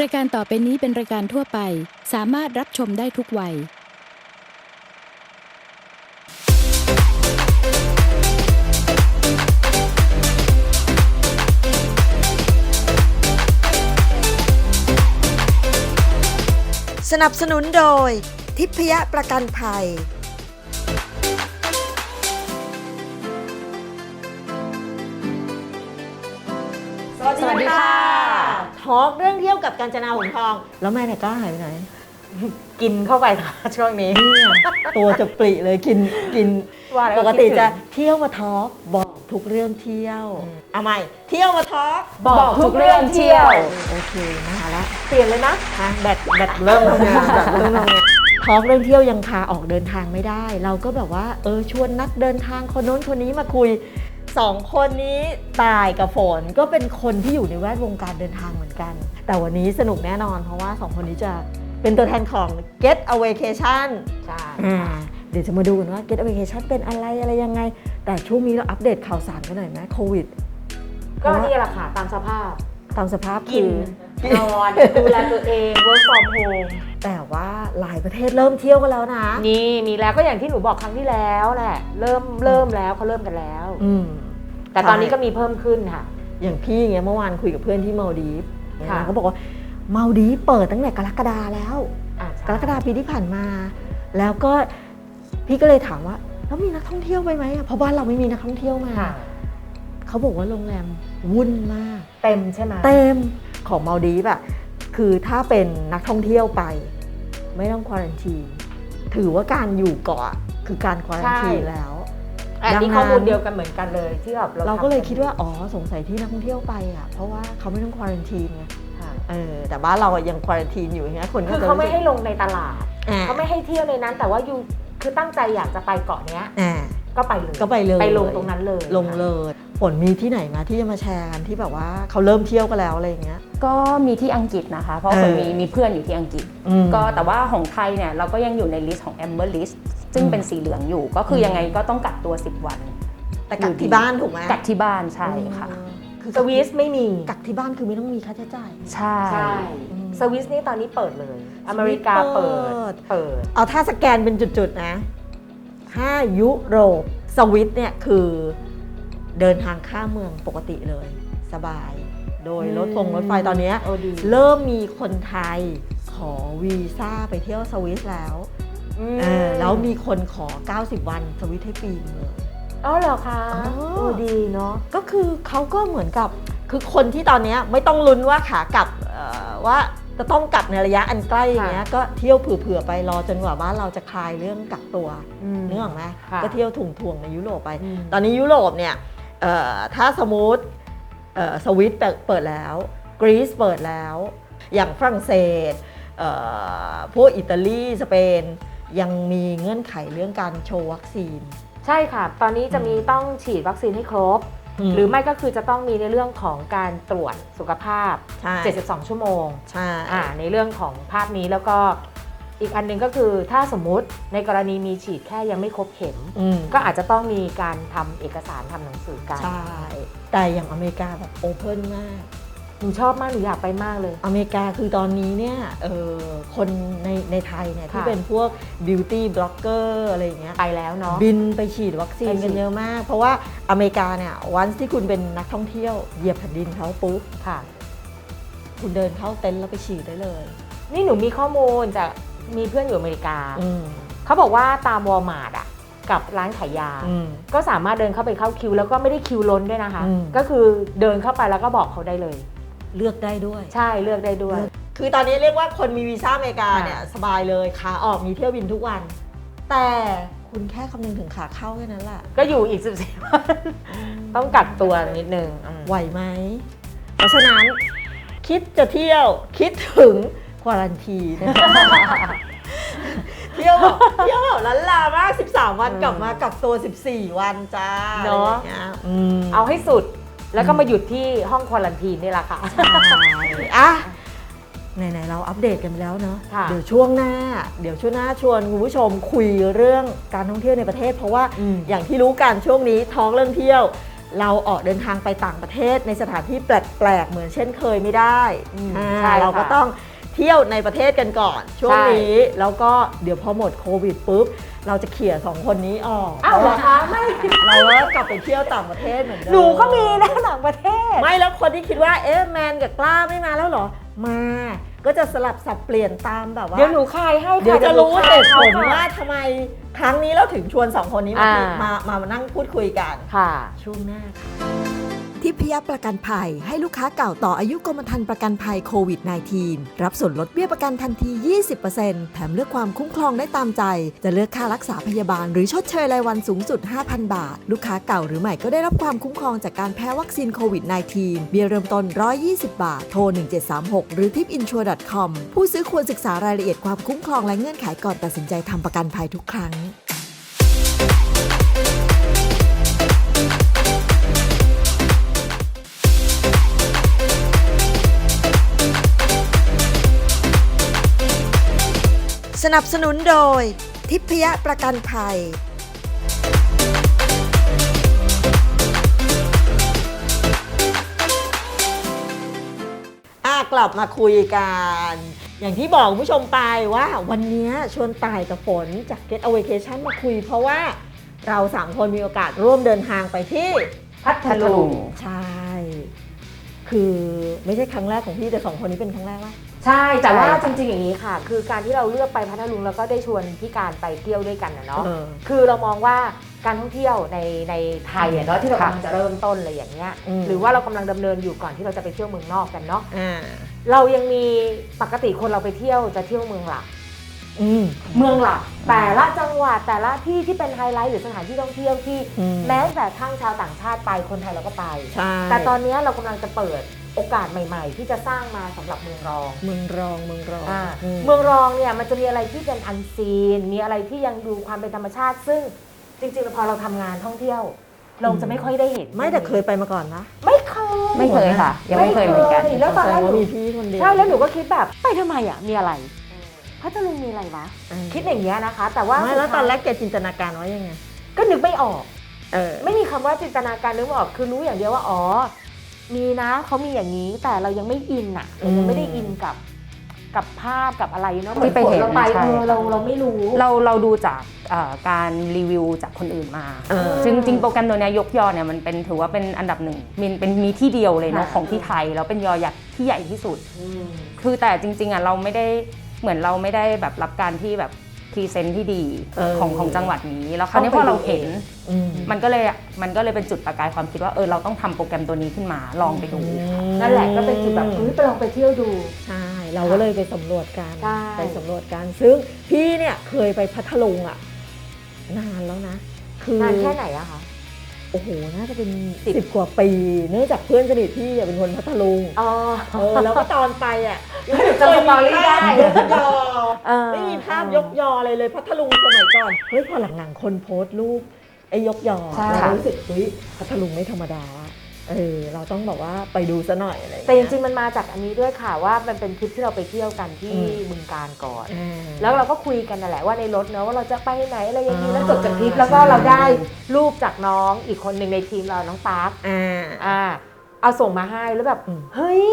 รายการต่อไปนี้เป็นรายการทั่วไป สามารถรับชมได้ทุกวัย สนับสนุนโดย ทิพยประกันภัย อล์กเรื่องเที่ยวกับการจนาหงทอง แล้วแม่เนี่ยกล้าหายไปไหนกินเข้าไปค่ะช่วงนี้ เนี่ยตัวจะปริเลยกินกินว่าแล้วปกติคิดถึง จะเที่ยวมาทอล์กบอกทุกเรื่องเที่ยวอืมเอาใหม่ เที่ยวมาทอล์กบอกทุกเรื่องเที่ยว โอเคมาละเปลี่ยนเลยนะฮะแบตแบตเริ่มทำงานแบตเริ่มทำงานทอล์กเรื่องเที่ยวยังพาออกเดินทางไม่ได้ เราก็แบบว่า เออชวนนักเดินทางคนโน้นคนนี้มาคุย สองคนนี้ตายกับฝนก็เป็นคนที่อยู่ในแวดวงการเดินทางเหมือนกัน แต่วันนี้สนุกแน่นอนเพราะว่าสองคนนี้จะเป็นตัวแทนของ Get a Vacation ใช่อ่าเดี๋ยวจะมาดูกันว่า Get a Vacation เป็นอะไรอะไรยังไง แต่ช่วงนี้เราอัปเดตข่าวสารกันหน่อยไหมโควิด ก็นี่แหละค่ะตามสภาพ ตามสภาพกินคือนอนดูแลตัวเอง work from home แต่ว่าหลายประเทศเริ่มเที่ยวกันแล้วนะ นี่มีแล้วก็อย่างที่หนูบอกครั้งที่แล้วแหละเริ่มเริ่มแล้วเขาเริ่มกันแล้ว อืม แต่ตอนนี้ก็มีเพิ่มขึ้นค่ะ อย่างพี่เงี้ยเมื่อวานคุยกับเพื่อนที่มาลดีฟค่ะเขาบอกว่ามาลดีฟเปิดตั้งแต่กรกฎาแล้วอะใช่กรกฎาปีที่ผ่านมา แล้วก็พี่ก็เลยถามว่าแล้วมีนักท่องเที่ยวไปไหมอะเพราะบ้านเราไม่มีนักท่องเที่ยวมาค่ะเขาบอกว่าโรงแรมวุ่นมาก เต็มใช่ไหมเต็มของมาลดีฟอะ คือถ้าเป็นนักท่องเที่ยวไป ไม่ต้องควอรันทีถือว่าการอยู่เกาะคือการควอรันทีแล้วอันนี้ดังนั้นข้อมูลเดียวกันเหมือนกันเลยที่แบบเราก็เลยคิดว่าทำอ๋อสงสัยที่นักท่องเที่ยวไปอะเพราะว่าเขาไม่ต้องควอรันทีไงค่ะเออแต่บ้านเราอะยังควอรันทีอยู่อย่างเงี้ยคนก็คือจะเขาไม่ให้ลงในตลาดอ่าเขาไม่ให้เที่ยวในนั้น แต่ว่าอยู่คือตั้งใจอยากจะไปเกาะเนี้ยอ่า ก็ไปเลยก็ไปเลย ไปลงตรงนั้นเลยลงเลยฝนมีที่ไหนมาที่จะมาแชร์กันที่แบบว่าเขาเริ่มเที่ยวกันแล้วอะไรอย่างเงี้ย ก็มีที่อังกฤษนะคะ เพราะเออคนมีมีเพื่อนอยู่ที่อังกฤษอืมก็แต่ว่าของไทยเนี่ยเราก็ยังอยู่ในลิสต์ของ Amber List ซึ่งอืมเป็นสีเหลืองอยู่ก็คืออมยังไงก็ต้องกักตัว 10 วัน แต่กักที่บ้านถูกไหมกักที่บ้านใช่ค่ะอืมคือสวิสไม่มีกักที่บ้านคือไม่ต้องมีค่าใช้จ่ายใช่ใช่อืมสวิสนี่ตอนนี้เปิดเลย อเมริกาเปิเปิดดเปิดเอาถ้าสแกนเป็นจุดๆนะ ถ้ายุโรปสวิตเนี่ยคือเดินทางข้ามเมืองปกติเลย สบาย โดยอืมรถฟงรถไฟตอนเนี้ยโอ้ดีเริ่มมีคนไทยขอวีซ่าไปเที่ยวสวิสแล้วเออแล้วมีคนขอ 90 วันสวิตให้ปีนึงเลยอ๋อเหรอคะอ๋อโอ้ดีเนาะก็คือเขาก็เหมือนกับคือคนที่ตอนเนี้ยไม่ต้องลุ้นว่าขากลับเอ่อว่า จะต้องกลับในระยะอันใกล้อย่างเงี้ยก็เที่ยวเผื่อๆไปรอจนกว่าบ้านเราจะคลายเรื่องกักตัวนึกออกไหมค่ะก็เที่ยวถุงทวงในยุโรปไปอืมตอนนี้ยุโรปเนี่ยเอ่อถ้าสมมติเอ่อสวิตเปิดแล้ว กรีซเปิดแล้ว อย่างฝรั่งเศสเอ่อพวกอิตาลีสเปนยังมีเงื่อนไขเรื่องการโชว์วัคซีน ใช่ค่ะ ตอนนี้จะมีต้องฉีดวัคซีนให้ครบอืม หรือไม่ก็คือจะต้องมีในเรื่องของการตรวจสุขภาพใช่72 ชั่วโมงใช่อ่าในเรื่องของภาพนี้แล้วก็อีกอันหนึงก็คือถ้าสมมุติในกรณีมีฉีดแค่ยังไม่ครบเข็มอืมก็อาจจะต้องมีการทำเอกสารทำหนังสือกันใช่แต่อย่างอเมริกาแบบโอเพนมาก หนูชอบมากหนูอยากไปมากเลย อเมริกาคือตอนนี้เนี่ยเออคนในในไทยเนี่ยที่ค่ะเป็นพวกบิวตี้บล็อกเกอร์อะไรอย่างเงี้ยไปแล้วเนาะบินไปฉีดวัคซีนไปฉีดกันเยอะมาก เพราะว่าอเมริกาเนี่ยวันที่คุณเป็นนักท่องเที่ยวเหยียบแผ่นดินเขาปุ๊บค่ะ คุณเดินเข้าเต็นท์แล้วไปฉีดได้เลย นี่หนูมีข้อมูลจากมีเพื่อนอยู่อเมริกาอืมเขาบอกว่าตามวอลมาร์ทอะกับร้านขายยาอืมก็สามารถเดินเข้าไปเข้าคิว แล้วก็ไม่ได้คิวล้นด้วยนะคะอืมก็คือเดินเข้าไปแล้วก็บอกเขาได้เลย เลือกได้ด้วย ใช่เลือกได้ด้วย คือตอนนี้เรียกว่าคนมีวีซ่าอเมริกาค่ะเนี่ยสบายเลยขาออกมีเที่ยวบินทุกวัน แต่คุณแค่คำนึงถึงขาเข้าแค่นั้นแหละก็อยู่อีกสิบสี่วันต้องกักตัวนิดนึงอืมไหวไหม เพราะฉะนั้นคิดจะเที่ยวคิดถึงควอรันทีนเที่ยวแบบเที่ยวแบบลันลามาก 13 วันอืมกลับมากักตัว 14 วันจ้าเนอะ อไรอย่งงี้ยอืมเอาให้สุด แล้วก็มาหยุดที่ห้องควอลันทีนนี่แหละค่ะใช่อะไหนๆเราอัปเดตกันไปแล้วเนาะ ค่ะ เดี๋ยวช่วงหน้า เดี๋ยวช่วงหน้าชวนคุณผู้ชมคุยเรื่องการท่องเที่ยวในประเทศ เพราะว่าอืมอย่างที่รู้กันช่วงนี้ท้องเรื่องเที่ยว เราออกเดินทางไปต่างประเทศในสถานที่แปลกๆ เหมือนเช่นเคยไม่ได้อืมอ่าใช่ค่ะ เราก็ต้อง เที่ยวในประเทศกันก่อน ช่วงใช่นี้ แล้วก็เดี๋ยวพอหมดโควิดปุ๊บ เราจะเขี่ยสองคนนี้ออกอ้าวเหรอคะไม่เราก็กลับไปเที่ยวต่างประเทศเหมือนเดิมหนูก็มีนะต่างประเทศ ไม่แล้วคนที่คิดว่าเอ๊ะแมนกับกล้าไม่มาแล้วเหรอมาก็จะสลับสับเปลี่ยนตามแบบว่า เดี๋ยวหนูคายให้ค่เดี๋ยวจะรู้เหตุผลดี๋ยหนูคยว่าทำไมครั้งนี้เราถึงชวนสองคนนี้มาอ่ามามามานั่งพูดคุยกันค่ะช่วงหน้าค่ะ ทิพยประกันภัย ให้ลูกค้าเก่าต่ออายุกรมธรรม์ประกันภัยโควิด -19 รับส่วนลดเบี้ยประกันทันที 20%แถมเลือกความคุ้มครองได้ตามใจ จะเลือกค่ารักษาพยาบาล หรือชดเชยรายวันสูงสุด 5,000 บาท ลูกค้าเก่าหรือใหม่ก็ได้รับความคุ้มครองจากการแพ้วัคซีนโควิด -19 เบี้ยเริ่มต้น 120 บาท โทร 1736 หรือ tipinsure.com ผู้ซื้อควรศึกษารายละเอียดความคุ้มครองและเงื่อนไขก่อนตัดสินใจทำประกันภัยทุกครั้ง สนับสนุนโดย ทิพยประกันภัย อะกลับมาคุยกัน อย่างที่บอกคุณผู้ชมไปว่า วันนี้ชวนตายกับฝนจาก Get a Vacation มาคุย เพราะว่าเราสามคนมีโอกาสร่วมเดินทางไปที่พัทลุงใช่ คือไม่ใช่ครั้งแรกของพี่แต่สองคนนี้เป็นครั้งแรกว่า ใช่ แต่ว่าใช่จริงๆอย่างนี้ค่ะ คือการที่เราเลือกไปพัทลุงแล้วก็ได้ชวนพี่การไปเที่ยวด้วยกันนะเนาะ เออ คือเรามองว่าการท่องเที่ยวในในไทยอะเนาะที่เราค่ะกำลังจะเริ่มต้นอะไรอย่างเงี้ย อืม หรือว่าเรากำลังดำเนินอยู่ก่อนที่เราจะไปเที่ยวเมืองนอกกันเนาะ อ่าเรายังมีปกติคนเราไปเที่ยวจะเที่ยวเมืองหลัก อืม เมืองหลักแต่ละจังหวัดแต่ละที่ที่เป็นไฮไลท์หรือสถานที่ท่องเที่ยวที่อืม แม้แต่ทั้งชาวต่างชาติไปคนไทยเราก็ไป ใช่แต่ตอนนี้เรากำลังจะเปิด โอกาสใหม่ ๆ ที่จะสร้างมาสำหรับเมืองรองเมืองรองเมืองรองอ่าอืมเมืองรองเนี่ยมันจะมีอะไรที่เป็นอันซีน มีอะไรที่ยังดูความเป็นธรรมชาติ ซึ่งจริงๆพอเราทำงานท่องเที่ยว เราจะไม่ค่อยได้เห็น ไม่แต่เคยไปมาก่อนนะ ไม่เคย ไม่เคยค่ะ ยังไม่เคยเหมือนกันไม่เคยแล้วตอนแรกแสดงหว่านูมีพี่คนเดียวใช่แล้วหนูก็คิดแบบไปทำไมอะมีอะไรพัทลุงมีอะไรวะเออคิดอย่างเงี้ยนะคะ แต่ว่าไม่แล้วสุดตท้ายอนแรกแกจินตนาการไว้ยังไงก็นึกไม่ออกเออไม่มีคำว่าจินตนาการนึกไม่ออกคือรู้อย่างเดียวว่าอ๋อ มีนะเขามีอย่างนี้แต่เรายังไม่อินอะเรายังไม่ได้อินกับกับภาพกับอะไรเนาะที่ไปเห็นเราไปใช่ เออเราเราไม่รู้ เราเราดูจากเอ่อการรีวิวจากคนอื่นมาเออซึ่งจริงๆโปรแกรมตัวเนี้ยยกยอเนี่ยมันเป็นถือว่าเป็นอันดับหนึ่งมีเป็นมีที่เดียวเลยเนาะค่ะ ของที่ไทย แล้วเป็นยอยักษ์ที่ใหญ่ที่สุดคือแต่จริงๆอะเราไม่ได้เหมือนเราไม่ได้แบบรับการที่แบบพ รีเซนต์ที่ดีเออของของจังหวัดนี้ แล้วคราวนี้พอเราเห็น อืม มันก็เลยมันก็เลยเป็นจุดประกายความคิดว่าเออเราต้องทำโปรแกรมตัวนี้ขึ้นมาลองไปดูนั่นแหละก็เป็นจุดแบบเฮ้ยไปลองไปเที่ยวดู ใช่ เราก็เลยไปสำรวจกันใช่ ไปสำรวจกันซึ่งพี่เนี่ยเคยไปพัทลุงอะนานแล้วนะ คือนานแค่ไหนอะคะ โอ้โห น่าจะเป็นสิบ สิบกว่าปี เนื่องจากเพื่อนสนิทพี่อะเป็นคนพัทลุงอ๋อ เออแล้วก็ตอนไปอะจำสตอรี่ได้ ยกยอเออ ไม่มีภาพยกยออะไรเลยพัทลุงสมัยก่อนเฮ้ยพอหลังๆคนโพสต์รูปไอ้ยกยอใช่ เรารู้สึกเฮ้ยพัทลุงไม่ธรรมดาอะ เออเราต้องแบบว่าไปดูซะหน่อยอะไรอย่าแต่จเยริงๆมันมาจากอันนี้ด้วยค่ะว่ามันเป็นทริปที่เราไปเที่ยวกันที่อืมบึงการก่อนอ่าแล้วเราก็คุยกันนั่นแหละว่าในรถเนอะว่าเราจะไปไหนอะไรอย่างนี้อ่าแล้วจบจากทริปแล้วก็เราได้รูปจากน้องอีกคนหนึ่งในทีมเราน้องปาร์คอ่าอ่าเอาส่งมาให้แล้วแบบอืมเฮ้ย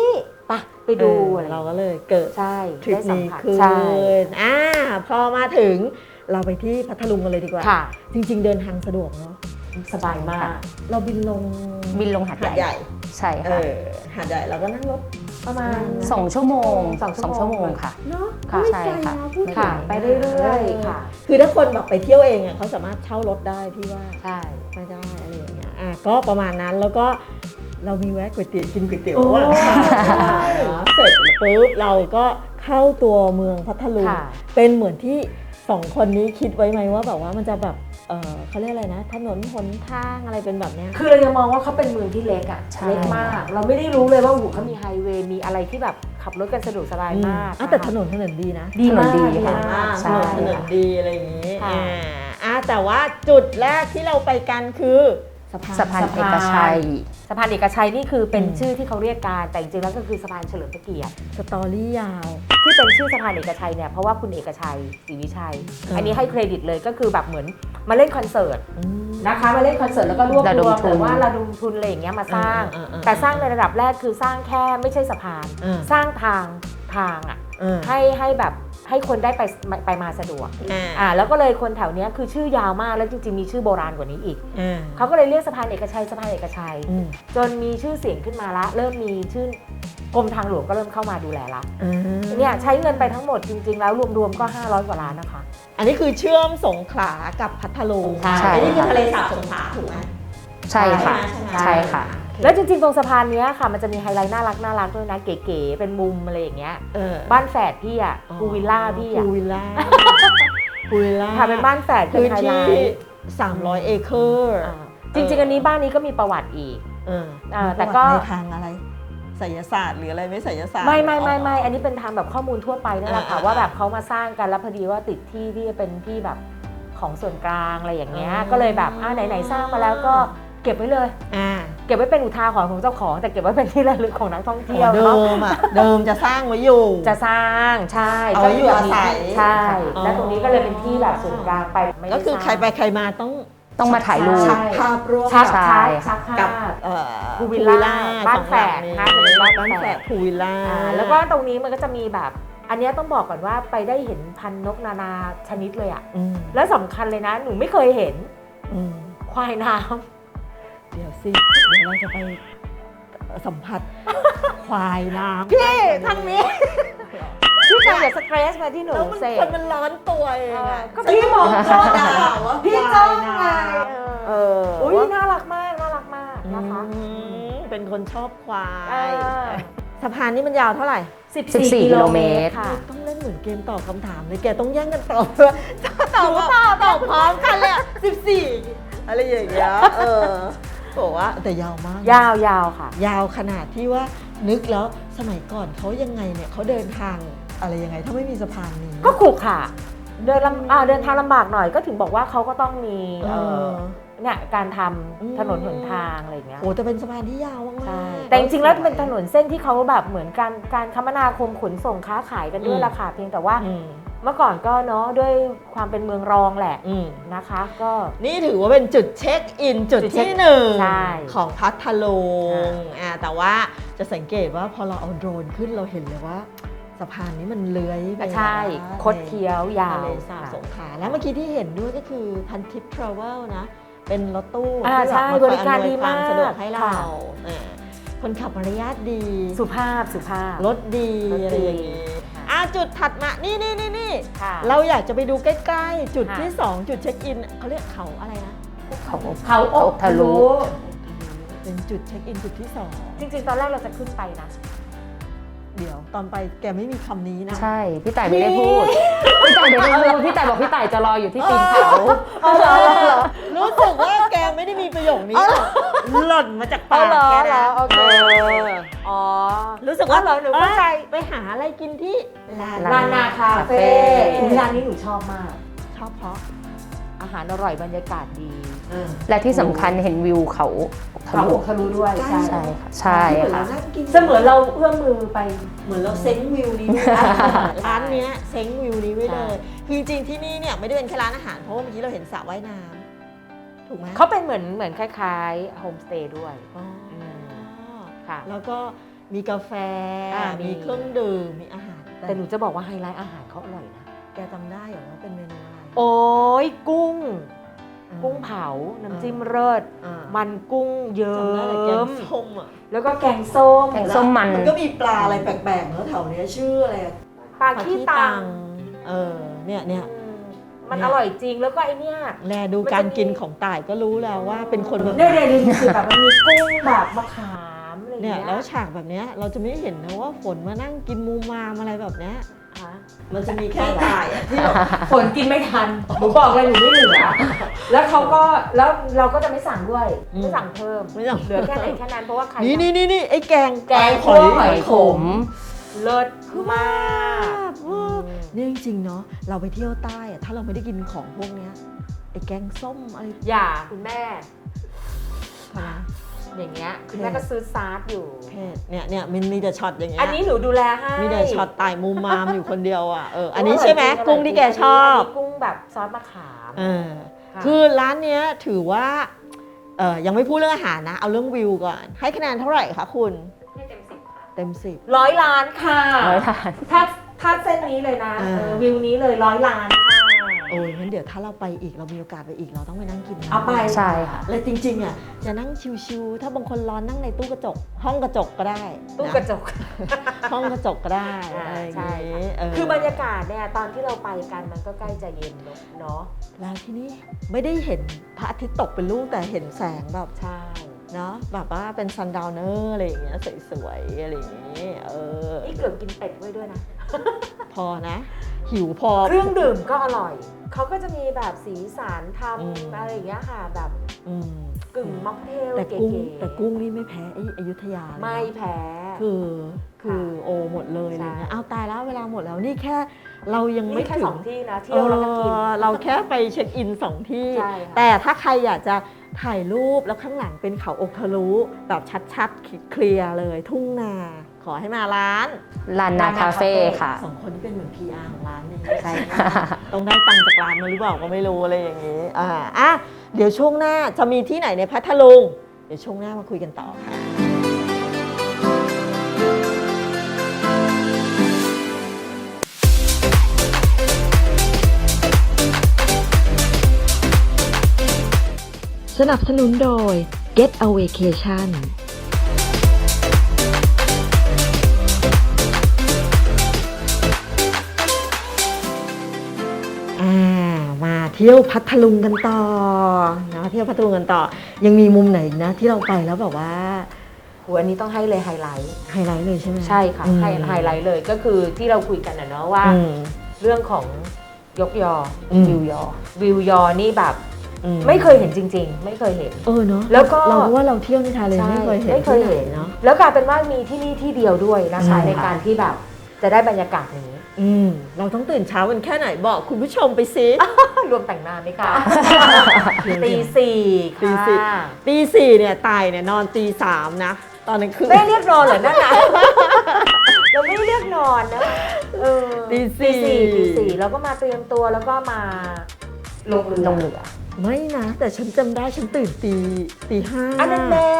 ไปไปดูเอออะไรเราก็เลยเกิดใช่ทริปได้สัมนี้ผัสคืใช่นอ่าพอมาถึงเราไปที่พัทลุงกันเลยดีกว่าค่ะจริง ๆ เดินทางสะดวกเนาะ สบายมาก เราบินลงบินลงหาดหาดใหใหญ่ญ่ ใช่เอค่ะอหาดใหญ่เราก็นั่งรถประมาณสองชั่วโมงสองชั่วโมงค่ะเนาะค่ะไม่ใช่ไกลค่ะนะพูดค่ะถึงไปเรื่อยๆค่ะ คือถ้าคนแบบไปเที่ยวเองอะเขาสามารถเช่ารถได้พี่ว่าใช่ไปได้อะไรอย่างเงี้ยอะก็ประมาณนั้นแล้วก็เรามีแวะก๋วยเตี๋ยวกินก๋วยเตี๋ยวโอ้อะเสร็จปุ๊บเราก็เข้าตัวเมืองพัทลุงค่ะเป็นเหมือนที่สองคนนี้คิดไว้ไหมว่าแบบว่ามันจะแบบ เออเขาเรียกอะไรนะ ถนนหนทางอะไรเป็นแบบเนี้ย คือเรายังมองว่าเขาเป็นเมืองที่เล็กอะใช่ เล็กมาก เราไม่ได้รู้เลยว่าโอ้โหเขามีไฮเวย์มีอะไรที่แบบขับรถกันสะดวกสบายมากอะแต่ะคะถนนถนนดีนะ ดีเหมือนดีดีค่ะ มากถใช่ นนถนนดีอะไรอย่างงี้ค่ะ อ่าอะแต่ว่าจุดแรกที่เราไปกันคือ สะพาน สะพานเอกชัย สะพานเอกชัยนี่คือเป็นอืมชื่อที่เขาเรียกกันแต่จริงๆแล้วก็คือสะพานเฉลิมพระเกียรติสตอรี่ยาว ที่เป็นชื่อสะพานเอกชัยเนี่ยเพราะว่าคุณเอกชัยศรีวิชัยอ่าอันนี้ให้เครดิตเลยก็คือแบบเหมือนมาเล่นคอนเสิร์ตนะคะมาเล่นคอนเสิร์ตแล้วก็รวบระรดวมมทุนแต่ว่าระดมทุนอะไรอย่างเงี้ยมาสร้างเออเออเออแต่สร้างในระดับแรกคือสร้างแค่ไม่ใช่สะพานเออสร้างทางทางอะเออให้ให้แบบ ให้คนได้ไปไปมาสะดวกอ่าอ่าแล้วก็เลยคนแถวเนี้ยคือชื่อยาวมากแล้วจริงๆมีชื่อโบราณกว่านี้อีกอ่าเขาก็เลยเรียกสะพานเอกชัยสะพานเอกชัยอืมจนมีชื่อเสียงขึ้นมาละ เริ่มมีชื่อกรมทางหลวงก็เริ่มเข้ามาดูแลละอืมเนี่ยใช้เงินไปทั้งหมดจริง ๆ แล้วรวมๆก็ 500 กว่าล้านนะคะ อันนี้คือเชื่อมสงขลากับพัทลุงใช่อันนี้คือทะเลสาบสงขลาถูกไหมใช่ค่ะใช่ไหมใช่ค่ะ แล้วจริงๆ ตรงสะพานเนี้ยค่ะ มันจะมีไฮไลท์น่ารักน่ารักด้วยนะเก๋ๆเป็นมุมอะไรอย่างเงี้ยเออบ้านแฝดพี่อะพูวิลล่าพี่อะพูวิลล่าพูวิลล่าค่ะเป็นบ้านแฝดเป็พื้นนไฮไลที่ท์300เอเคอร์อ่าจริงๆ อันนี้บ้านนี้ก็มีประวัติอีกเอออ่าแต่ก็ในทางอะไรไสยศาสตร์หรืออะไรไม่ไสยศาสตร์ไม่ไม่ไม่ไม่อันนี้เป็นทางแบบข้อมูลทั่วไปนั่นแหละค่ะอ่าว่าแบบเขามาสร้างกันแล้วพอดีว่าติดที่ที่เป็นที่แบบของส่วนกลางอะไรอย่างเงี้ยอ่าก็เลยแบบอ่าไหนๆสร้างมาแล้วก็ เก็บไว้เลย อ่าเก็บไว้เป็นอุทาหรณ์ของเจ้าของ แต่เก็บไว้เป็นที่ระลึกของนักท่องเที่ยวเดิเนาะมอะเดิมจะสร้างไว้อยู่ จะสร้างใช่เอาไว้อยู่อาศัย ใช่อ๋อแล้วตรงนี้ก็เลยเป็นที่แบบส่วนกลางไปม่ด้ก็คือสางใครไปใครมาต้องต้องมาถ่ายรูปใช่ชักภาพร่วมชักใช่ชักค่ะชักภากับพ เอ่อภูวิลล่าบ้านแฝดสองหนะลังเป็นบ้านบ้านแฝแฝด ดภูวิลล่า อ่าแล้วก็ตรงนี้มันก็จะมีแบบ อันเนี้ยต้องบอกก่อนว่าไปได้เห็นพันธุ์นกนานาชนิดเลยอะอืมแล้วสำคัญเลยนะ หนูไม่เคยเห็นอืมควายน้เดี๋ยว สิเดี๋ยวเราจะไปสัมผัสควายน้ำพี่ทางนี้ำพี่ชายอย่าสเตรสมาที่หนูแล้วมันเสคนมันร้อนตัวเองอะก็พี่มองจ้องด่าว่าพี่จ้องควายไงน้ำเอออุ้ยว่าน่ารักมากน่ารักมากนะคะอืมเป็นคนชอบควาเอยอสะพานนี้มันยาวเท่าไหร่ 14 กิโลเมตรค่ะต้องเล่นเหมือนเกมตอบคำถามเลยแกต้องแย่งกันตอบด้วยตอบว่าตอบตอบพร้อมกันเลยสิบสี่อะไรอย่างเงี้ยเออ บอกว่าแต่ยาวมากนะยาวยาวค่ะ ยาวขนาดที่ว่านึกแล้วสมัยก่อนเขายังไงเนี่ยเขาเดินทางอะไรยังไง ถ้าไม่มีสะพานนี้ก็ขรุขระเดินลำอ่าเดินทางลำบากหน่อยก็ถึงบอกว่าเขาก็ต้องมีเอเอ่ออเนี่ยการทอืมำถนนหนทางอะไรอย่างเงี้ย โอ้แต่เป็นสะพานที่ยาวมากๆใช่แต่จริงๆ แล้วเป็นถนนเส้นที่เขาแบบเหมือนการการคมนาคมขนส่งค้าขายกันด้วยอืมราคาเพียงแต่ว่า อืม เมื่อก่อนก็เนาะด้วยความเป็นเมืองรองแหละอืมนะคะ ก็ นี่ถือว่าเป็นจุดเช็คอินจุดจุดเช็คที่หนึ่งใช่ของพัทลุงใช่อ่าแต่ว่าจะสังเกตว่าพอเราเอาโดรนขึ้นเราเห็นเลยว่าสะพานนี้มันเลื้อยไปใช่แบบว่าคดเคี้ยวยาทะวเลสาบค่ะ สงขลาแล้วเมื่อกี้ที่เห็นด้วยก็คือพันทิปทราเวลนะ เป็นรถตู้อ่าที่ใช่แบบบริการดีคอยอำนวยควมากสะดวกให้เราค่ะ อ่าคนขับมารยาทดี สุภาพสุภาพ รถดี รถดี อะไรอย่างนี้ อ่าจุดถัดมานี่นี่นี่นี่ค่ะเราอยากจะไปดูใกล้ๆ จุดค่ะ ที่ 2 จุดเช็คอินเขาเรียกเขาอะไรนะ เขาเขาอกทะลุ เป็นจุดเช็คอินจุดที่ จริงๆ ตอนแรกเราจะขึ้นไปนะ 2 เดี๋ยวตอนไปแกไม่มีคำนี้นะ ใช่ พี่ต่ายไม่ได้พูด พี่ต่ายไม่ได้พูดพี่ต่ายบอกพี่ต่ายจะรออยู่ที่ตีนเขาเอาเหรอรู้สึกว่าแก ไม่ได้มีประโยคนี้หล่นมาจากปากเอาเหรอแกเหรนะอโอเคอ๋อ รู้สึกว่าเหรอหนูเข้าใจไปหาอะไรกินที่ร้านนานาคาเฟ่คาเฟ่ร้านนี้หนูชอบมาก ชอบเพราะอาหารอร่อยบรรยากาศดี และที่สำคัญเห็นวิวเขาทะเขาลุอกทะลุด้วยใช่ใช่ใช่ค่ะใช่ค่ะเสมือนเราเอื้อมมือไปเหมือนเราเซ้งวิวนี้ไว้เลยร้านเนี้ยเซ้งวิวนี้ไว้เลยคือจริงๆที่นี่เนี่ยไม่ได้เป็นแค่ร้านอาหารเพราะว่าเมื่อกี้เราเห็นสระว่ายน้ำ ถูกไหมเขาเป็นเหมือนเหมือนคล้ายๆโฮมสเตย์ด้วยอ๋ออมค่ะ แล้วก็มีกาแฟ อ่ามี มีเครื่องดื่ม มีอาหารแต่หนูจะบอกว่าไฮไลท์อาหารเขาอร่อยนะ แกจำได้เหรอว่าเป็นเมนูอะไรโอ้ยกุ้ง อ่ากุ้งเผา น้ำจิ้มเลิศอ่ามันกุ้งเยิ้จำได้แต่แกงมส้มอะแล้วก็แกงส้มแกงส้มมัน มันก็มีปลาอะไรแปลกๆเนอะแถวเนี้ยชื่ออะไรอะ ปลาขี้ตัง เออ เนี่ยเนี่ยอื มมันเนี่ยอร่อยจริงแล้วก็ไอเนี้ยแลดูการกินของต่ายก็รู้แล้วว่าเป็นคนแบบเนี่ยเนี่ยดูสิแบบมันมีกุ้งแบบมะขามอะไรอย่างเนี่เงี้ยยแล้วฉากแบบเนี้ยเราจะไม่เห็นนะว่าฝนมานั่งกินมูมามอะไรแบบเนี้ยฮะมันจะมีแค่ต่ายอะที่แบบฝนกินไม่ทันหนูบอกเลยหนูไม่เหลือแล้วเขาก็แล้วเราก็จะไม่สั่งด้วยอืมไม่สั่งเพิ่มไม่ต้องเหลือแค่ไหนแค่นั้นเพราะว่าใครนี่นี่นี่นี่ไอ้แกงแกงหคั่อวยหอยขม เลิศมากเออ เนี่ยจริงๆเนาะเราไปเที่ยวใต้อะถ้าเราไม่ได้กินของพวกเนี้ยไอ้แกงส้มอะไรอย่าคุณแม่พะนะอย่างเงี้ยคุณแม่ก็ซื้อซาร์อยู่ เผ็ดเนี่ยเนี่ยมันมีแต่ช็อตอย่างเงี้ยอันนี้หนูดูแลให้มีแต่ช็อตตายมูมามอยู่คนเดียวอะเอออันโนี้ใช่ไหมร่ยจริกุ้งที่แกชอบนนี้กุ้งแบบซอสมะขามเออค่ะคือร้านเนี้ยถือว่าเอ่อยังไม่พูดเรื่องอาหารนะ เอาเรื่องวิวก่อน ให้คะแนนเท่าไหร่คะคุณ ให้เต็มสิบค่ะ เต็มสิบร้อยล้านค่ะ ร้อยล้าน ถ้า ถ้าเส้นนี้เลยนะอ่าเออวิวนี้เลยร้อยล้านค่ะโอ้ยงั้นเดี๋ยวถ้าเราไปอีกเรามีโอกาสไปอีกเราต้องไปนั่งกินนะเอาไปใช่ค่ะ เลยจริงๆอะจะนั่งชิวๆถ้าบางคนร้อนนั่งในตู้กระจก ห้องกระจกก็ได้ตู้กระจกนห้องกระจกก็ได้อ่าอะไรอย่างใช่งี้เคือบรรยากาศเนี่ยตอนที่เราไปกันมันก็ใกล้จะเย็นเนาะแล้วที่นี่ไม่ได้เห็นพระอาทิตย์ตกเป็นลูกแต่เห็นแสงแบบใช่เนาะแบบว่าเป็นซันดาวเนอร์อะไรอย่างเงี้ยสวยๆอะไรอย่างงี้เออนี่เกือบกินเป็ดไว้ด้วยนะ พอนะ หิวพอ เครื่องดื่มก็อร่อย เขาก็จะมีแบบสีสันทอืมำอะไรอย่างเงี้ยค่ะ แบบอืมกึ่งม็อกเทลแต่เก๋กุ้งๆแต่กุ้งนี่ไม่แพ้ไอ้อยุธยาเลยนะไม่แพ้ คือคือค่ะโอหมดเลยอะไรเงี้ยใช่เอาตายแล้วเวลาหมดแล้วนี่แค่เรายังไม่นี่แค่ถึสองที่นะเที่ยวแล้วก็กิน เออเราแค่ไปเช็คอินสองที่ ใช่ค่ะ แต่ถ้าใครอยากจะถ่ายรูปแล้วข้างหลังเป็นเขาอกทะลุแบบชัดๆเคลียร์เลยทุ่งนา ขอให้มาร้านลานนาคาเฟ่ค่ะ สองคนที่เป็นเหมือน PR ของร้านนี้ใช่ต้องได้ตังค์จากร้านมาหรือเปล่าก็ไม่รู้อะไรอย่างนี้อ่าอะเดี๋ยวช่วงหน้าจะมีที่ไหนในพัทลุงเดี๋ยวช่วงหน้ามาคุยกันต่อค่ะสนับสนุนโดย Get a Vacation เที่ยวพัทลุงกันต่อนะเที่ยวพัทลุงกันต่อ ยังมีมุมไหนอีกนะ ที่เราไปแล้วแบบว่าหัวอันนี้ต้องให้เลยไฮไลท์ไฮไลท์เลยใช่ไหมใช่ค่ะอืมไฮไฮไลท์เลยก็คือที่เราคุยกันนะเนาะว่า อืม เรื่องของยกยออม วิวยอ วิวยอนี่แบบอืไม่เคยเห็นจริง ๆ ไม่เคยเห็น เออเนาะแล้วก็ เราก็ว่าเราเที่ยวในไทยเลยไม่เคยเห็นไม่เคยเห็นที่ไเนาะ แล้วกลายเป็นว่ามีที่นี่ที่เดียวด้วยนะคะ อืม ในการที่แบบจะได้บรรยากาศนี้ อืมเราต้องตื่นเช้ากันแค่ไหนบอกคุณผู้ชมไปสิรวมแต่งหน้าไหมคะตีสี่ตีค่ะสี่ตีสี่เนี่ยตายเนี่ยนอนตีสามนะ ตอนนั้นคือไม่เรียกนอนเหรอนั่นนะเราไม่เรียกนอนนะเออตีสี่ตีสี่แล้วก็มาเตรียมตัวแล้วก็มาลงเรือลงเรือ ไม่นะ แต่ฉันจำได้ฉันตื่นตีตีห้าอันนั้นแม่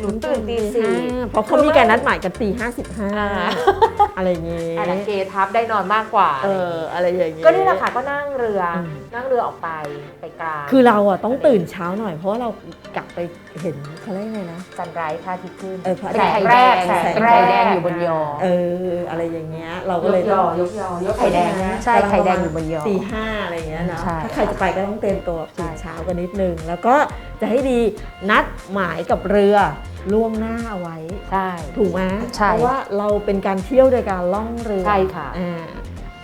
หนูตื่นตีสี่เพราะเขามีการนัดหมายกันตีห้าสิบห้าอ่าอะไรอย่างเงี้ยอันนั้นเกทับได้นอนมากกว่า เอออะไรอย่างเงี้ยก็นี่แหละค่ะก็นั่งเรืออืมนั่งเรือออกไปไปกลางคือเราอะต้องตื่นเช้าหน่อย เพราะว่าเรากลับไปเห็นเขาเรียกไงนะจันไรพระอาทิตย์ขึ้นเออพระอาทิแสตย์งแรกแสแสงงแรแรกกแดงอยู่บนยอ เอออะไรอย่างเงี้ยเราก็ยเลยกยอยกยอ ยกไข่แดงนะ ใช่ไข่แดงอยู่บนยอ ตีห้าอะไรอย่างเงี้ยเนาะใช่ ถ้าใครจะไปก็ต้องเตรียมตัวใช่ตื่นเช้ากันนิดนึง แล้วก็จะให้ดีนัดหมายกับเรือล่วงหน้าเอาไว้ ใช่ ถูกไหมใช่ เพราะว่าเราเป็นการเที่ยวโดยการล่องเรือใช่ค่ะ อ่า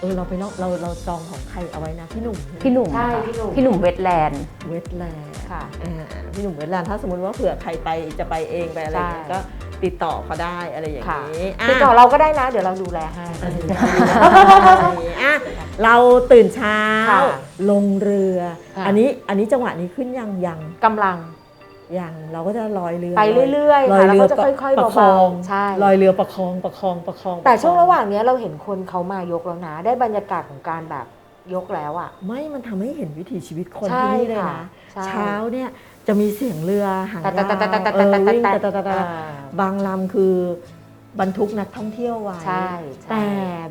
เออเราไปล่องเราเราจองของใครเอาไว้นะพี่หนุ่มพี่หนุ่มใช่ค่ะพี่หนุ่ม พี่หนุ่มเวทแลนด์เวทแลนด์ ค่ะ อ่าพี่หนุ่มเวทแลนด์ถ้าสมมติว่าเผื่อใครไปจะไปเองไปอะไรอย่างเงี้ยใช่ ก็ติดต่อเขาได้อะไรอย่างค่ะนี้อะติดต่อเราก็ได้นะ เดี๋ยวเราดูแลให้ อะ เราตื่นเช้า ค่ะลงเรือ ค่ะ อันนี้อันนี้จังหวะนี้ขึ้นยังยังกำลังยังเราก็จะลอยเรือไปเรื่อยๆลค่ะอยแล้วเรือก็จะค่อยๆประคเบาองๆใช่ ลอยเรือประคองประคองประคองแต่ช่วงปคอระหว่างเนี้ยเราเห็นคนเขามายกแล้วนะ ได้บรรยากาศของการแบบยกแล้วอะ ไม่มันทำให้เห็นวิถีชีวิตคนใช่ที่นี่เลยค่ะนะใช่ เช้าเนี่ยจะมีเสียงเรือหางแต่ยาวแต่แต่แต่แต่เออแต่แต่วิ่งแต่แต่แต่แต่อ่าบางลำคือ บรรทุกนักท่องเที่ยวไว้ใช่ใช่ แต่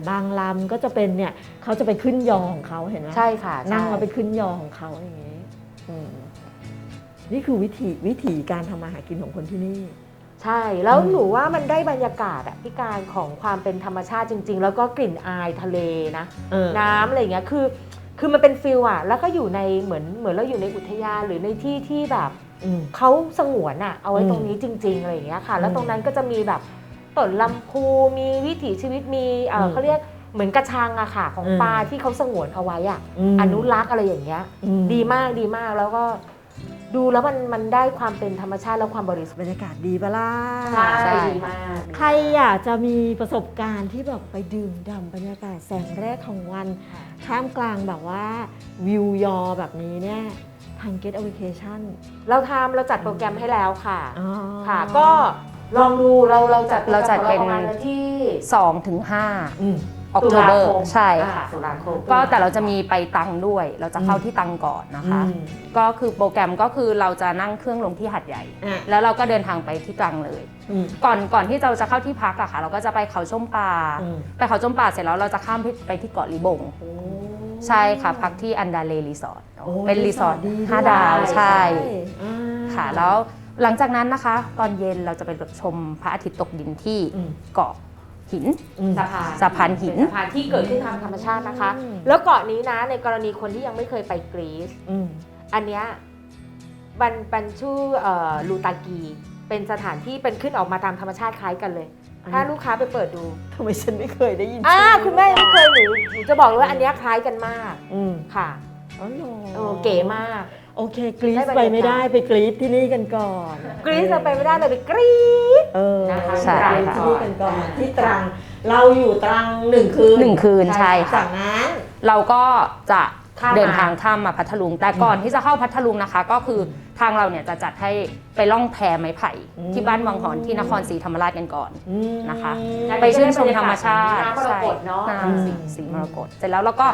บางลำก็จะเป็นเนี่ยเขาจะไปขึ้นยอของเขาเห็นไหมใช่ค่ะนั่งใช่ แล้วไปขึ้นยอของเขาอย่างนี้อืมนี่คือวิธีวิธีการทำมาหากินของคนที่นี่ ใช่ แล้วอืม หนูว่ามันได้บรรยากาศอะพี่การของความเป็นธรรมชาติจริง ๆ แล้วก็กลิ่นอายทะเลนะ เออ น้ำอะไรอย่างเงี้ย คือ คือมันเป็นฟิลอะแล้วก็อยู่ในเหมือนเหมือนเราอยู่ในอุทยานหรือในที่ที่แบบ อืม เขาสงวนอะเอาไว้อืมตรงนี้จริง ๆ อะไรอย่างเงี้ยค่ะ แล้วอืมตรงนั้นก็จะมีแบบ ต้นลำพูมีวิถีชีวิตมีเอ่ออมเขาเรียกเหมือนกระชังอะค่ะ ของอืมปลาที่เขาสงวนเอาไว้อะมอนุรักษ์อะไรอย่างเงี้ยอืมดีมากดีมากแล้วก็ดูแล้วมันมันได้ความเป็นธรรมชาติและความบริสุทธิ์บรรยากาศดีปะล่ะใช่ ดีมากใครอยากจะมีประสบการณ์ที่แบบไปดื่มด่ำบรรยากาศแสงแรกของวันท่ามกลางแบบว่าวิวยอแบบนี้เนี่ยทาง Get a Vacation เราทำเราจัดโปรแกรมให้แล้วค่ะอ๋อค่ะ ก็ ลองดูเราเราจัดเราจัดเป็นโปรแกรมของราประมาณวันที่สองถึงห้าอืมออกโทเบอร์ใช่ค่ะตุลาคม ก็แต่เราจะมีไปตังด้วย เราจะเข้าที่ตังก่อนนะคะ อืม ก็คือโปรแกรมก็คือเราจะนั่งเครื่องลงที่หัดใหญ่ อะ แล้วเราก็เดินทางไปที่ตรังเลย อืมก่อนก่อนที่เราจะเข้าที่พักอะค่ะ เราก็จะไปเขาชมป่าอืมไปเขาชมป่าเสร็จแล้วเราจะข้ามไปที่เกาะลิบงใช่ค่ะ พักที่อันดาเลรีสอร์ทโอ้เป็นรีสอร์ทดีด้วยห้าดาว ใช่ อ่า ค่ะ แล้ว หลังจากนั้นนะคะ ตอนเย็นเราจะไปชมพระอาทิตย์ตกดินที่อืม เกาะหินอืมสะพานสะพานหิน เป็สะพานที่เกิดขึ้นทางธรรมชาตินะคะ อืม แล้วเกาะนี้นะในกรณีคนที่ยังไม่เคยไปกรีซ อืม อันเนี้ยบันบันชื่อเอ่อลูตากี เป็นสถานที่เป็นขึ้นออกมาตามธรรมชาติคล้ายกันเลย อันนี้ ถ้าลูกค้าไปเปิดดูทำไมฉันไม่เคยได้ยินอ่าชื่คุณแม่ไม่เคยหนูหนูจะบอกเลยว่าอันเนี้ยคล้ายกันมากอืม ค่ะ อ๋อเหรอเออเก๋มาก โอเคกรีซได้บรรยากาศไปไม่ได้ไปกรีซที่นี่กันก่อนกรีซเราไปไม่ได้เลยไปกรีซ เออนะคะใช่ไปที่นี่กันก่อนที่ตรัง เราอยู่ตรังหนึ่งคืนหนึ่งคืนใช่จาค่ะกนั้น เราก็จะข้ามมาเดินทางข้ามมาพัทลุง แต่ก่อนที่จะเข้าพัทลุงนะคะ ก็คือทางเราเนี่ยจะจัดให้ไปล่องแพไม้ไผ่ อืม ที่บ้านวังหอนที่นครศรีธรรมราชกันก่อน อืม นะคะงั้นไปชื่นชมธรรมชาติน้ำมรกตเนาะใช่อืมน้ำสีสีมรกตเสร็จแล้วเราก็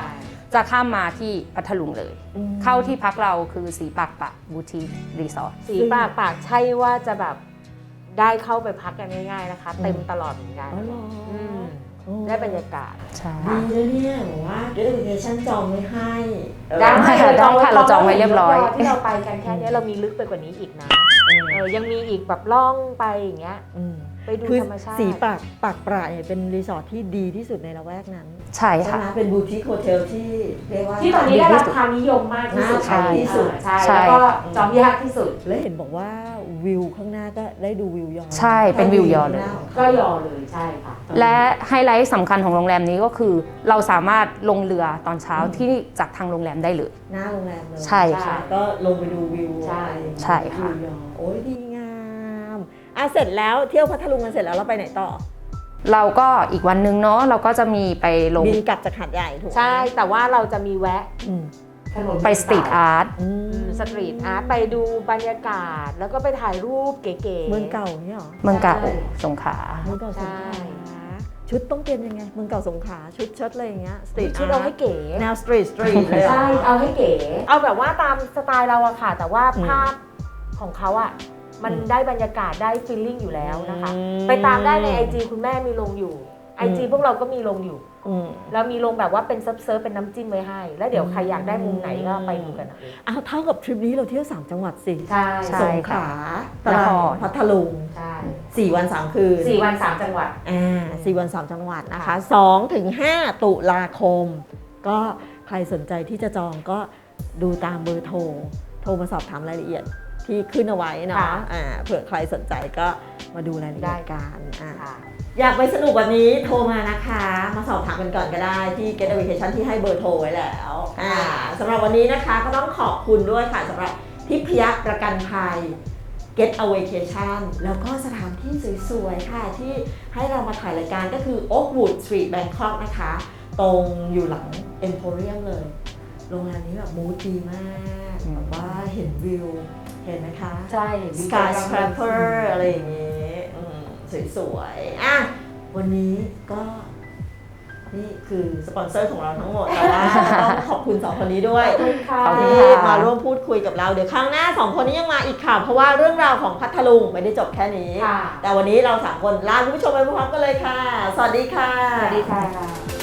จะข้ามมาที่พัทลุงเลย อืม เข้าที่พักเราคือสีปากปะบูทีรีสอร์ท สีปากปากใช่ว่าจะแบบได้เข้าไปพักกันง่ายๆนะคะ เต็มตลอดเหมือนกันอ๋อเหรออืมโอ้ได้บรรยากาศ ใช่ ดีนะเนี่ยบอกว่าเกรดชั่นจองไว้ให้เออได้ค่ะได้ค่ะเราจองไว้เรียบร้อย ที่เราไปกันแค่เนี้ยเรามีลึกไปกว่านี้อีกนะเออยังมีอีกแบบล่องไปอย่างเงี้ย อืมไปดูคือธรรมชาติ สีปากปากปลาเนี่ยเป็นรีสอร์ทที่ดีที่สุดในละแวกนั้น ใช่ใช่ค่ะไหมเป็นบูติคโฮเทลที่เรียกว่า ที่ตอนนี้ได้รับความนิยมมากที่สุดน่าไปที่สุดใช่ใช่ แล้วก็จองยากที่สุด แล้วเห็นบอกว่าวิวข้างหน้าก็ได้ดูวิวยอใช่เป็นวิวยอเลย ก็ยอเลยใช่ค่ะ และไฮไลท์สำคัญของโรงแรมนี้ก็คือ เราสามารถลงเรือตอนเช้าที่จากทางโรงแรมได้เลย หน้าโรงแรมเลยใช่ค่ะ ก็ลงไปดูวิวใช่ ใช่ค่ะ วิวยอโอ้ยดีงามอะเสร็จแล้วเที่ยวพัทลุงกันเสร็จแล้วเราไปไหนต่อ เราก็อีกวันหนึงเนาะเราก็จะมีไปลงบินกลับจากหาดใหญ่ถูกไหมใช่แต่ว่าเราจะมีแวะอืมถนนไปสตรีทอาร์ตอือืมมสตรีทอาร์ตไปดูบรรยากาศ แล้วก็ไปถ่ายรูปเก๋ๆ เมืองเก่าเนี่ยเหรอเมืองเก่าสงขลาเมืองเก่าสงขใช่ลาชุดต้องเตรียมยังไงเมืองเก่าสงขลาชุดเชิดอะไรอย่างเงี้ยสตรีทชุดเอาให้เก๋ แนวสตรีทสตรีทเลยเหรอ ใช่เอาให้เก๋ เอาแบบว่าตามสไตล์เราอะค่ะ แต่ว่าอืมภาพของเขาอะ มันอืมได้บรรยากาศได้ฟีลลิ่งอยู่แล้วนะคะอืมไปตามได้ในไอจีคุณแม่มีลงอยู่ไอจีอืมพวกเราก็มีลงอยู่อืมแล้วมีลงแบบว่าเป็นเซิร์ฟเซิร์ฟเป็นน้ำจิ้มไว้ให้ แล้วเดี๋ยวใครอยากได้มุมไหนก็ไปดูกันเอาเองเอาเท่ากับทริปนี้เราเที่ยว 3 จังหวัดสิใช่ใช่สงขลาตรันคงรพัทลุงใช่4วัน3คืนสี่วันสามจังหวัดอ่าสี่วัน3จังหวัดนะคะ2ถึง5ตุลาคม ก็ใครสนใจที่จะจองก็ดูตามเบอร์โทร โทรมาสอบถามรายละเอียด ที่ขึ้นเอาไว้เนาะค่ะอ่าเผื่อใครสนใจก็มาดูรายละเอีได้ ยดกันอ่าค่ะ อยากไปสนุกแบบนี้โทรมานะคะ มาสอบถามกันก่อนก็ได้ที่ Get Vacation ที่ให้เบอร์โทรไว้แล้วอ่าสำหรับวันนี้นะคะก็ต้องขอบคุณด้วยค่ะสำหรับทิพยประกันภัย Get a Vacation แล้วก็สถานที่สวยๆค่ะ ที่ให้เรามาถ่ายรายการก็คือ Oakwood Street Bangkok นะคะ ตรงอยู่หลัง Emporium เลย โรงแรมนี้แบบมูดดีมากแบบว่าเห็นวิว เห็นไหมคะ ใช่ skyscraper อะไรอย่างนี้อืมสวยๆอะวันนี้ก็ นี่คือสปอนเซอร์ของเราทั้งหมดแต่ว่าต้องขอบคุณสองคนนี้ด้วย ขอบคุณค่ะขอบคุณที่ค่ะ มาร่วมพูดคุยกับเราเดี๋ยวครั้งหน้าสองคนนี้ยังมาอีกค่ะ เพราะว่าเรื่องราวของพัทลุงไม่ได้จบแค่นี้ ค่ะแต่วันนี้เราสามคนลาคุณผู้ชมไปพร้อมๆกันเลยค่ะ สวัสดีค่ะ สวัสดีค่ะ